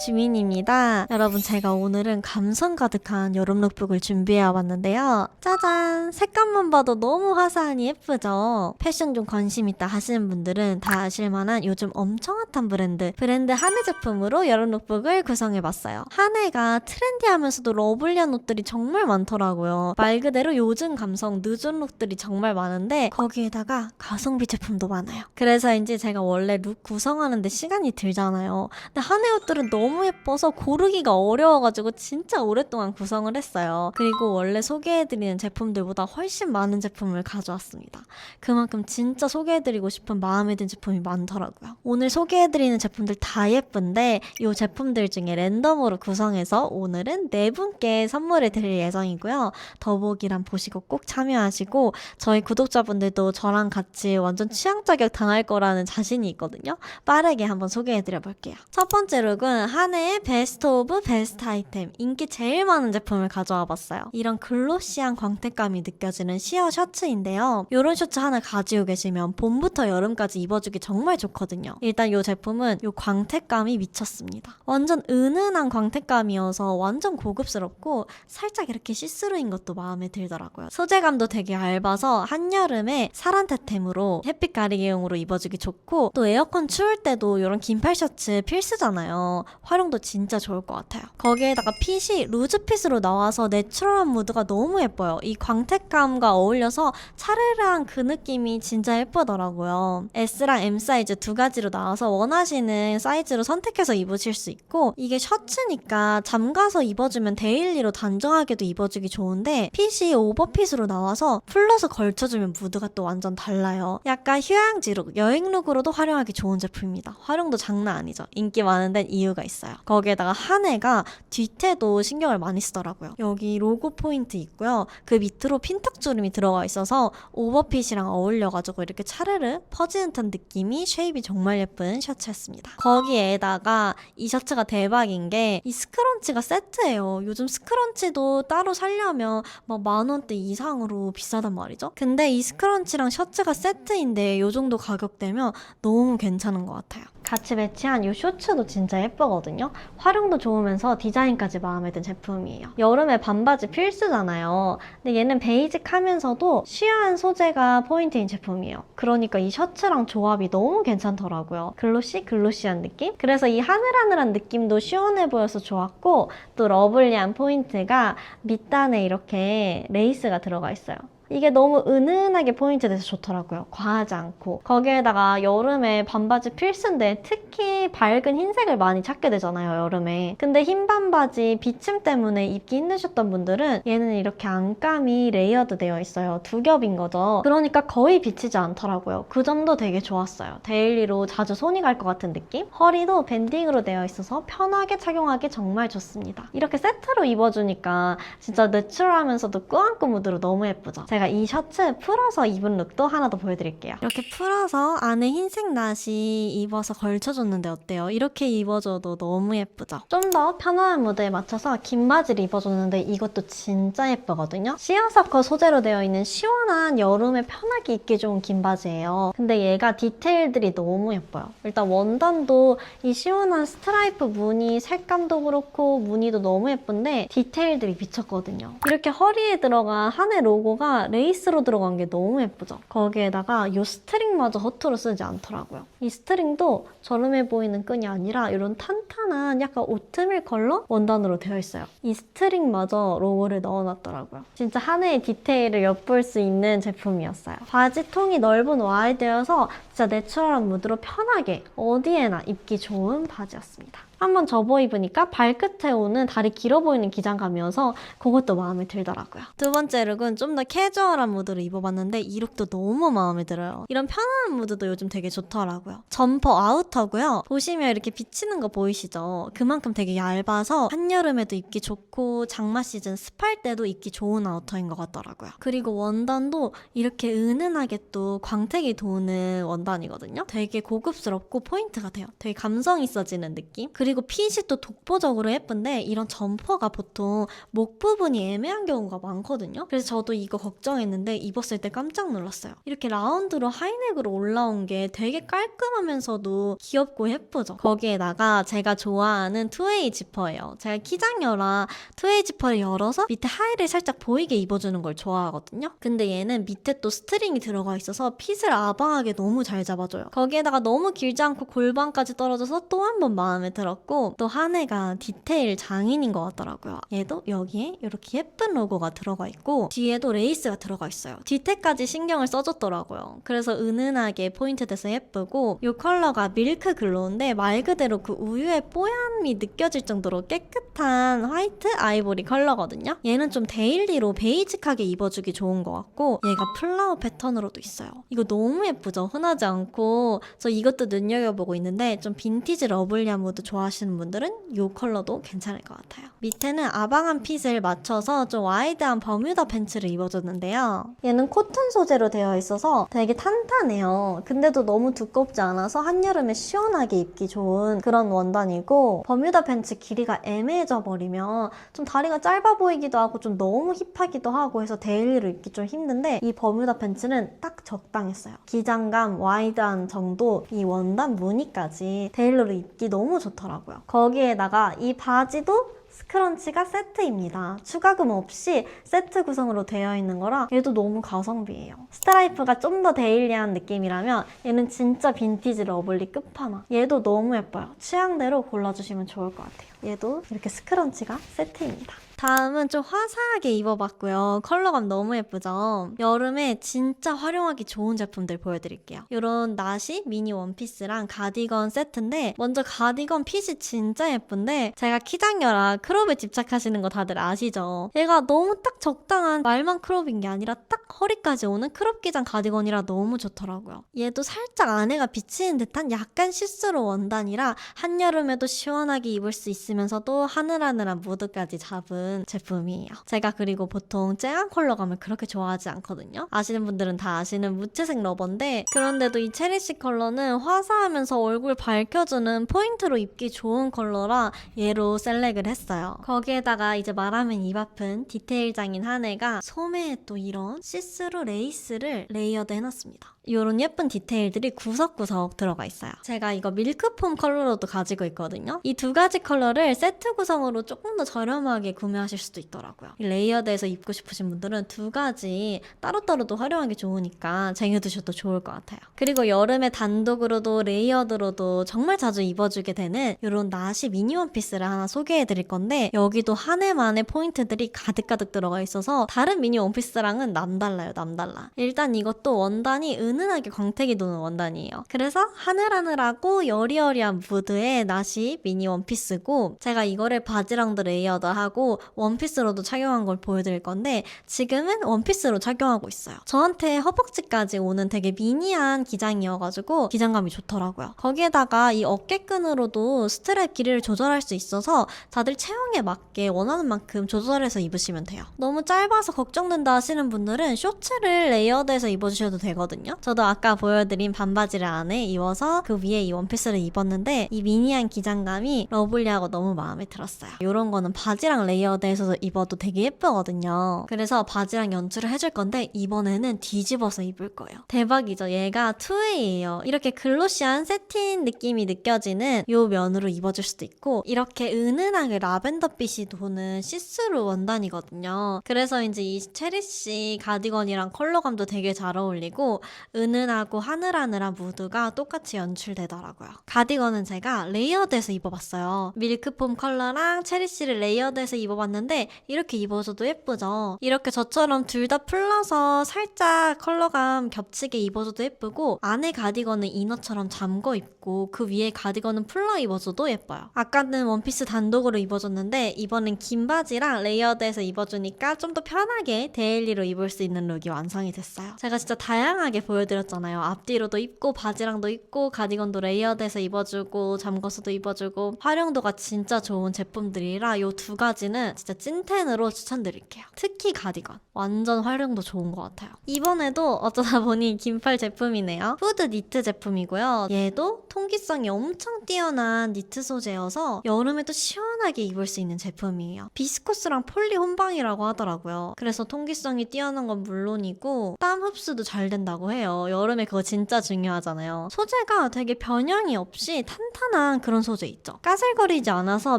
주민입니다. 여러분 제가 오늘은 감성 가득한 여름 룩북을 준비해 왔는데요. 짜잔! 색감만 봐도 너무 화사하니 예쁘죠? 패션 좀 관심 있다 하시는 분들은 다 아실만한 요즘 엄청 핫한 브랜드 브랜드 한해 제품으로 여름 룩북을 구성해봤어요. 한해가 트렌디하면서도 러블리한 옷들이 정말 많더라고요. 말 그대로 요즘 감성 늦은 룩들이 정말 많은데 거기에다가 가성비 제품도 많아요. 그래서인지 제가 원래 룩 구성하는데 시간이 들잖아요. 근데 한해 옷들은 너무 예뻐서 고르기가 어려워가지고 진짜 오랫동안 구성을 했어요. 그리고 원래 소개해드리는 제품들보다 훨씬 많은 제품을 가져왔습니다. 그만큼 진짜 소개해드리고 싶은 마음에 든 제품이 많더라고요. 오늘 소개해드리는 제품들 다 예쁜데 이 제품들 중에 랜덤으로 구성해서 오늘은 네 분께 선물을 드릴 예정이고요. 더보기란 보시고 꼭 참여하시고 저희 구독자분들도 저랑 같이 완전 취향 저격 당할 거라는 자신이 있거든요. 빠르게 한번 소개해드려 볼게요. 첫 번째 룩은 한 해의 베스트 오브 베스트 아이템 인기 제일 많은 제품을 가져와 봤어요. 이런 글로시한 광택감이 느껴지는 시어 셔츠인데요. 이런 셔츠 하나 가지고 계시면 봄부터 여름까지 입어주기 정말 좋거든요. 일단 이 제품은 이 광택감이 미쳤습니다. 완전 은은한 광택감이어서 완전 고급스럽고 살짝 이렇게 시스루인 것도 마음에 들더라고요. 소재감도 되게 얇아서 한여름에 사란테템으로 햇빛 가리개용으로 입어주기 좋고 또 에어컨 추울 때도 이런 긴팔 셔츠 필수잖아요. 활용도 진짜 좋을 것 같아요. 거기에다가 핏이 루즈핏으로 나와서 내추럴한 무드가 너무 예뻐요. 이 광택감과 어울려서 차르르한 그 느낌이 진짜 예쁘더라고요. S랑 M 사이즈 두 가지 로 나와서 원하시는 사이즈로 선택해서 입으실 수 있고 이게 셔츠니까 잠가서 입어주면 데일리로 단정하게도 입어주기 좋은데 핏이 오버핏으로 나와서 풀러서 걸쳐주면 무드가 또 완전 달라요. 약간 휴양지 룩, 여행 룩으로도 활용하기 좋은 제품입니다. 활용도 장난 아니죠. 인기 많은 데는 이유가 있어요. 거기에다가 한 해가 뒤태도 신경을 많이 쓰더라고요. 여기 로고 포인트 있고요. 그 밑으로 핀턱 주름이 들어가 있어서 오버핏이랑 어울려가지고 이렇게 차르르 퍼지는 듯한 느낌이 쉐입이 정말 예쁜 셔츠였습니다. 거기에다가 이 셔츠가 대박인 게 이 스크런치가 세트예요. 요즘 스크런치도 따로 살려면 막 만 원대 이상으로 비싸단 말이죠. 근데 이 스크런치랑 셔츠가 세트인데 요 정도 가격대면 너무 괜찮은 것 같아요. 같이 매치한 이 쇼츠도 진짜 예쁘거든요. 활용도 좋으면서 디자인까지 마음에 든 제품이에요. 여름에 반바지 필수잖아요. 근데 얘는 베이직하면서도 쉬한 소재가 포인트인 제품이에요. 그러니까 이 셔츠랑 조합이 너무 괜찮더라고요. 글로시 글로시한 느낌? 그래서 이 하늘하늘한 느낌도 시원해 보여서 좋았고 또 러블리한 포인트가 밑단에 이렇게 레이스가 들어가 있어요. 이게 너무 은은하게 포인트 돼서 좋더라고요. 과하지 않고. 거기에다가 여름에 반바지 필수인데 특히 밝은 흰색을 많이 찾게 되잖아요, 여름에. 근데 흰 반바지 비침 때문에 입기 힘드셨던 분들은 얘는 이렇게 안감이 레이어드 되어 있어요. 두 겹인 거죠. 그러니까 거의 비치지 않더라고요. 그 점도 되게 좋았어요. 데일리로 자주 손이 갈 것 같은 느낌? 허리도 밴딩으로 되어 있어서 편하게 착용하기 정말 좋습니다. 이렇게 세트로 입어주니까 진짜 내추럴하면서도 꾸안꾸 무드로 너무 예쁘죠? 제가 이 셔츠 풀어서 입은 룩도 하나 더 보여드릴게요. 이렇게 풀어서 안에 흰색 나시 입어서 걸쳐줬는데 어때요? 이렇게 입어줘도 너무 예쁘죠? 좀 더 편안한 무드에 맞춰서 긴 바지를 입어줬는데 이것도 진짜 예쁘거든요? 시어서커 소재로 되어 있는 시원한 여름에 편하게 입기 좋은 긴 바지예요. 근데 얘가 디테일들이 너무 예뻐요. 일단 원단도 이 시원한 스트라이프 무늬 색감도 그렇고 무늬도 너무 예쁜데 디테일들이 미쳤거든요. 이렇게 허리에 들어간 한해 로고가 레이스로 들어간 게 너무 예쁘죠? 거기에다가 이 스트링마저 허투루 쓰지 않더라고요. 이 스트링도 저렴해 보이는 끈이 아니라 이런 탄탄한 약간 오트밀 컬러 원단으로 되어 있어요. 이 스트링마저 로고를 넣어놨더라고요. 진짜 한 해의 디테일을 엿볼 수 있는 제품이었어요. 바지 통이 넓은 와이드여서 진짜 내추럴한 무드로 편하게 어디에나 입기 좋은 바지였습니다. 한번 접어 입으니까 발끝에 오는 다리 길어 보이는 기장감이어서 그것도 마음에 들더라고요. 두 번째 룩은 좀 더 캐주얼한 무드로 입어봤는데 이 룩도 너무 마음에 들어요. 이런 편안한 무드도 요즘 되게 좋더라고요. 점퍼 아우터고요. 보시면 이렇게 비치는 거 보이시죠? 그만큼 되게 얇아서 한여름에도 입기 좋고 장마 시즌 습할 때도 입기 좋은 아우터인 것 같더라고요. 그리고 원단도 이렇게 은은하게 또 광택이 도는 원단이거든요. 되게 고급스럽고 포인트가 돼요. 되게 감성 있어지는 느낌? 그리고 핏이 또 독보적으로 예쁜데 이런 점퍼가 보통 목 부분이 애매한 경우가 많거든요. 그래서 저도 이거 걱정했는데 입었을 때 깜짝 놀랐어요. 이렇게 라운드로 하이넥으로 올라온 게 되게 깔끔하면서도 귀엽고 예쁘죠. 거기에다가 제가 좋아하는 투웨이 지퍼예요. 제가 키장녀라 투웨이 지퍼를 열어서 밑에 하의를 살짝 보이게 입어주는 걸 좋아하거든요. 근데 얘는 밑에 또 스트링이 들어가 있어서 핏을 아방하게 너무 잘 잡아줘요. 거기에다가 너무 길지 않고 골반까지 떨어져서 또 한 번 마음에 들었고 또 한 해가 디테일 장인인 것 같더라고요. 얘도 여기에 이렇게 예쁜 로고가 들어가 있고 뒤에도 레이스가 들어가 있어요. 뒤태까지 신경을 써줬더라고요. 그래서 은은하게 포인트 돼서 예쁘고 이 컬러가 밀크 글로우인데 말 그대로 그 우유의 뽀얀미 느껴질 정도로 깨끗한 화이트 아이보리 컬러거든요. 얘는 좀 데일리로 베이직하게 입어주기 좋은 것 같고 얘가 플라워 패턴으로도 있어요. 이거 너무 예쁘죠? 흔하지 않고 저 이것도 눈여겨보고 있는데 좀 빈티지 러블리한 무드 좋아하시는 분들은 이 컬러도 괜찮을 것 같아요. 밑에는 아방한 핏을 맞춰서 좀 와이드한 버뮤다 팬츠를 입어줬는데요. 얘는 코튼 소재로 되어 있어서 되게 탄탄해요. 근데도 너무 두껍지 않아서 한여름에 시원하게 입기 좋은 그런 원단이고 버뮤다 팬츠 길이가 애매해져 버리면 좀 다리가 짧아 보이기도 하고 좀 너무 힙하기도 하고 해서 데일리로 입기 좀 힘든데 이 버뮤다 팬츠는 딱 적당했어요. 기장감, 와이드한 정도, 이 원단 무늬까지 데일리로 입기 너무 좋 더라고요. 거기에다가 이 바지도 스크런치가 세트입니다. 추가금 없이 세트 구성으로 되어 있는 거라 얘도 너무 가성비예요. 스트라이프가 좀 더 데일리한 느낌이라면 얘는 진짜 빈티지 러블리 끝판왕. 얘도 너무 예뻐요. 취향대로 골라주시면 좋을 것 같아요. 얘도 이렇게 스크런치가 세트입니다. 다음은 좀 화사하게 입어봤고요. 컬러감 너무 예쁘죠? 여름에 진짜 활용하기 좋은 제품들 보여드릴게요. 이런 나시 미니 원피스랑 가디건 세트인데 먼저 가디건 핏이 진짜 예쁜데 제가 키장녀라 크롭에 집착하시는 거 다들 아시죠? 얘가 너무 딱 적당한 말만 크롭인 게 아니라 딱 허리까지 오는 크롭 기장 가디건이라 너무 좋더라고요. 얘도 살짝 안에가 비치는 듯한 약간 시스루 원단이라 한여름에도 시원하게 입을 수 있으면서도 하늘하늘한 무드까지 잡은 제품이에요. 제가 그리고 보통 쨍한 컬러감을 그렇게 좋아하지 않거든요. 아시는 분들은 다 아시는 무채색 러버인데 그런데도 이 체리시 컬러는 화사하면서 얼굴 밝혀주는 포인트로 입기 좋은 컬러라 얘로 셀렉을 했어요. 거기에다가 이제 말하면 입 아픈 디테일장인 한 해가 소매에 또 이런 시스루 레이스를 레이어드 해놨습니다. 이런 예쁜 디테일들이 구석구석 들어가 있어요. 제가 이거 밀크폼 컬러로도 가지고 있거든요. 이 두 가지 컬러를 세트 구성으로 조금 더 저렴하게 구매하실 수도 있더라고요. 이 레이어드에서 입고 싶으신 분들은 두 가지 따로따로도 활용하기 좋으니까 쟁여두셔도 좋을 것 같아요. 그리고 여름에 단독으로도 레이어드로도 정말 자주 입어주게 되는 이런 나시 미니 원피스를 하나 소개해 드릴 건데 여기도 한 해만의 포인트들이 가득가득 들어가 있어서 다른 미니 원피스랑은 남달라요, 남달라. 일단 이것도 원단이 은 은하게 광택이 도는 원단이에요. 그래서 하늘하늘하고 여리여리한 무드의 나시 미니 원피스고 제가 이거를 바지랑도 레이어드하고 원피스로도 착용한 걸 보여드릴 건데 지금은 원피스로 착용하고 있어요. 저한테 허벅지까지 오는 되게 미니한 기장이어가지고 기장감이 좋더라고요. 거기에다가 이 어깨끈으로도 스트랩 길이를 조절할 수 있어서 다들 체형에 맞게 원하는 만큼 조절해서 입으시면 돼요. 너무 짧아서 걱정된다 하시는 분들은 쇼츠를 레이어드해서 입어주셔도 되거든요. 저도 아까 보여드린 반바지를 안에 입어서 그 위에 이 원피스를 입었는데 이 미니한 기장감이 러블리하고 너무 마음에 들었어요. 이런 거는 바지랑 레이어드해서 입어도 되게 예쁘거든요. 그래서 바지랑 연출을 해줄 건데 이번에는 뒤집어서 입을 거예요. 대박이죠. 얘가 투웨이예요. 이렇게 글로시한 세틴 느낌이 느껴지는 이 면으로 입어줄 수도 있고 이렇게 은은하게 라벤더빛이 도는 시스루 원단이거든요. 그래서 이제 이 체리씨 가디건이랑 컬러감도 되게 잘 어울리고 은은하고 하늘하늘한 무드가 똑같이 연출되더라고요. 가디건은 제가 레이어드해서 입어봤어요. 밀크폼 컬러랑 체리씨를 레이어드해서 입어봤는데 이렇게 입어줘도 예쁘죠? 이렇게 저처럼 둘 다 풀러서 살짝 컬러감 겹치게 입어줘도 예쁘고 안에 가디건은 이너처럼 잠궈 입고 그 위에 가디건은 풀러 입어줘도 예뻐요. 아까는 원피스 단독으로 입어줬는데 이번엔 긴 바지랑 레이어드해서 입어주니까 좀 더 편하게 데일리로 입을 수 있는 룩이 완성이 됐어요. 제가 진짜 다양하게 보여 드렸잖아요. 앞뒤로도 입고 바지랑도 입고 가디건도 레이어드해서 입어주고 잠궈서도 입어주고 활용도가 진짜 좋은 제품들이라 이 두 가지는 진짜 찐텐으로 추천드릴게요. 특히 가디건. 완전 활용도 좋은 것 같아요. 이번에도 어쩌다 보니 긴팔 제품이네요. 후드 니트 제품이고요. 얘도 통기성이 엄청 뛰어난 니트 소재여서 여름에도 시원 하게 입을 수 있는 제품이에요. 비스코스랑 폴리 혼방이라고 하더라고요. 그래서 통기성이 뛰어난 건 물론이고 땀 흡수도 잘 된다고 해요. 여름에 그거 진짜 중요하잖아요. 소재가 되게 변형이 없이 탄탄한 그런 소재 있죠. 까슬거리지 않아서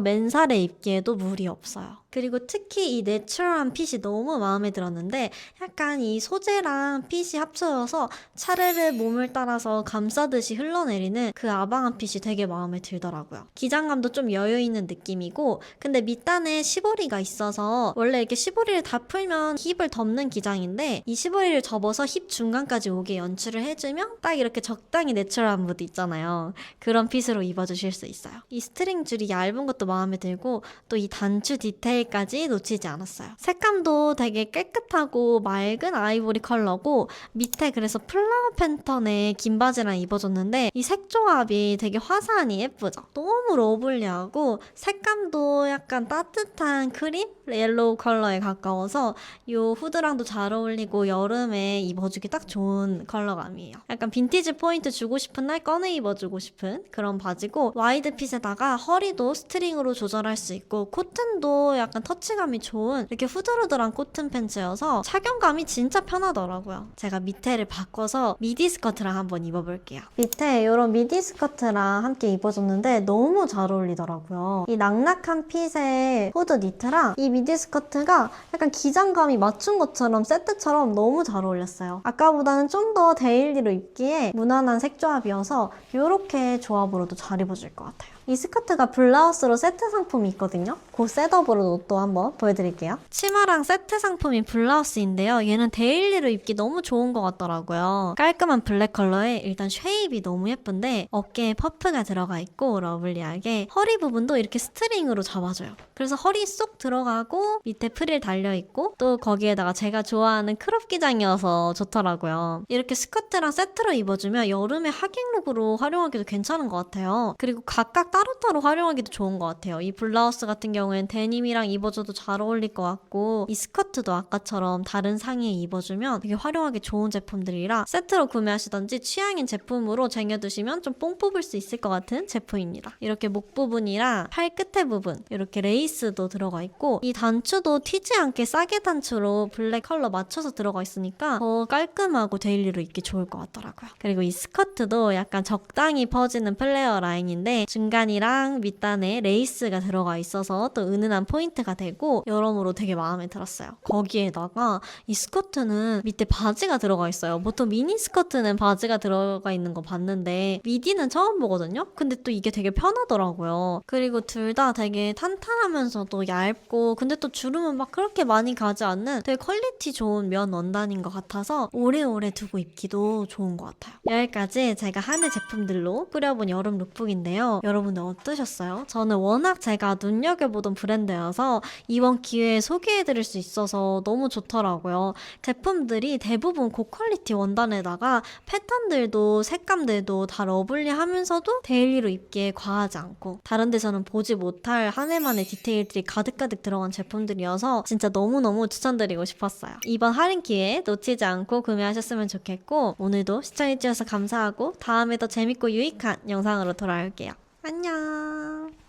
맨살에 입기에도 무리 없어요. 그리고 특히 이 내추럴한 핏이 너무 마음에 들었는데 약간 이 소재랑 핏이 합쳐져서 차르르 몸을 따라서 감싸듯이 흘러내리는 그 아방한 핏이 되게 마음에 들더라고요. 기장감도 좀 여유 있는 느낌이고 근데 밑단에 시보리가 있어서 원래 이렇게 시보리를 다 풀면 힙을 덮는 기장인데 이 시보리를 접어서 힙 중간까지 오게 연출을 해주면 딱 이렇게 적당히 내추럴한 무드 있잖아요. 그런 핏으로 입어주실 수 있어요. 이 스트링 줄이 얇은 것도 마음에 들고 또 이 단추 디테일 까지 놓치지 않았어요. 색감도 되게 깨끗하고 맑은 아이보리 컬러고 밑에 그래서 플라워 팬턴의 긴 바지랑 입어줬는데 이 색 조합이 되게 화사하니 예쁘죠? 너무 러블리하고 색감도 약간 따뜻한 크림? 옐로우 컬러에 가까워서 이 후드랑도 잘 어울리고 여름에 입어주기 딱 좋은 컬러감이에요. 약간 빈티지 포인트 주고 싶은 날 꺼내 입어주고 싶은 그런 바지고 와이드 핏에다가 허리도 스트링으로 조절할 수 있고 코튼도 약간 터치감이 좋은 이렇게 후드루드한 코튼 팬츠여서 착용감이 진짜 편하더라고요. 제가 밑에를 바꿔서 미디 스커트랑 한번 입어볼게요. 밑에 이런 미디 스커트랑 함께 입어줬는데 너무 잘 어울리더라고요. 이 낙낙한 핏의 후드 니트랑 이 미디 스커트가 약간 기장감이 맞춘 것처럼 세트처럼 너무 잘 어울렸어요. 아까보다는 좀 더 데일리로 입기에 무난한 색조합이어서 이렇게 조합으로도 잘 입어줄 것 같아요. 이 스커트가 블라우스로 세트 상품이 있거든요. 그 셋업으로 또 한번 보여드릴게요. 치마랑 세트 상품인 블라우스인데요. 얘는 데일리로 입기 너무 좋은 것 같더라고요. 깔끔한 블랙 컬러에 일단 쉐입이 너무 예쁜데 어깨에 퍼프가 들어가 있고 러블리하게 허리 부분도 이렇게 스트링으로 잡아줘요. 그래서 허리 쏙 들어가고 밑에 프릴 달려있고 또 거기에다가 제가 좋아하는 크롭 기장이어서 좋더라고요. 이렇게 스커트랑 세트로 입어주면 여름에 하객룩으로 활용하기도 괜찮은 것 같아요. 그리고 각각 따로따로 활용하기도 좋은 것 같아요. 이 블라우스 같은 경우엔 데님이랑 입어줘도 잘 어울릴 것 같고 이 스커트도 아까처럼 다른 상의에 입어주면 되게 활용하기 좋은 제품들이라 세트로 구매하시던지 취향인 제품으로 쟁여두시면 좀 뽕 뽑을 수 있을 것 같은 제품입니다. 이렇게 목 부분이랑 팔 끝에 부분 이렇게 레이스도 들어가 있고 이 단추도 튀지 않게 싸게 단추로 블랙 컬러 맞춰서 들어가 있으니까 더 깔끔하고 데일리로 입기 좋을 것 같더라고요. 그리고 이 스커트도 약간 적당히 퍼지는 플레어 라인인데 중간 이랑 밑단에 레이스가 들어가 있어서 또 은은한 포인트가 되고 여러모로 되게 마음에 들었어요. 거기에다가 이 스커트는 밑에 바지가 들어가 있어요. 보통 미니 스커트는 바지가 들어가 있는 거 봤는데 미디는 처음 보거든요. 근데 또 이게 되게 편하더라고요. 그리고 둘 다 되게 탄탄하면서도 얇고 근데 또 주름은 막 그렇게 많이 가지 않는 되게 퀄리티 좋은 면 원단인 것 같아서 오래오래 두고 입기도 좋은 것 같아요. 여기까지 제가 하는 제품들로 꾸려본 여름 룩북인데요. 여러분 들 어떠셨어요? 저는 워낙 제가 눈여겨보던 브랜드여서 이번 기회에 소개해드릴 수 있어서 너무 좋더라고요. 제품들이 대부분 고퀄리티 원단에다가 패턴들도 색감들도 다 러블리하면서도 데일리로 입기에 과하지 않고 다른 데서는 보지 못할 한 해만의 디테일들이 가득가득 들어간 제품들이어서 진짜 너무너무 추천드리고 싶었어요. 이번 할인 기회 놓치지 않고 구매하셨으면 좋겠고 오늘도 시청해주셔서 감사하고 다음에 더 재밌고 유익한 영상으로 돌아올게요. 안녕.